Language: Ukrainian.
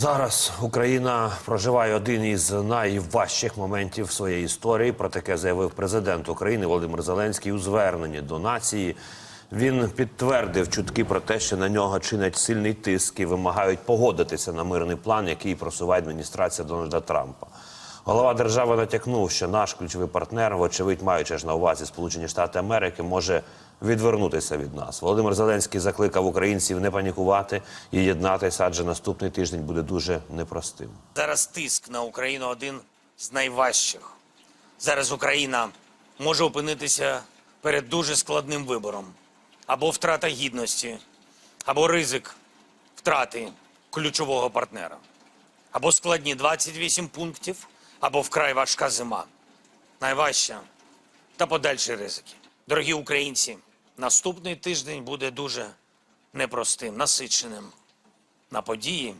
Зараз Україна проживає один із найважчих моментів своєї історії. Про таке заявив президент України Володимир Зеленський у зверненні до нації. Він підтвердив чутки про те, що на нього чинять сильний тиск і вимагають погодитися на мирний план, який просуває адміністрація Дональда Трампа. Голова держави натякнув, що наш ключовий партнер, вочевидь, маючи ж на увазі Сполучені Штати Америки, може відвернутися від нас. Володимир Зеленський закликав українців не панікувати і єднатися, адже наступний тиждень буде дуже непростим. Зараз тиск на Україну один з найважчих. Зараз Україна може опинитися перед дуже складним вибором: або втрата гідності, або ризик втрати ключового партнера, або складні 28 пунктів, або вкрай важка зима. Найважча та подальші ризики. Дорогі українці, наступний тиждень буде дуже непростим, насиченим на події,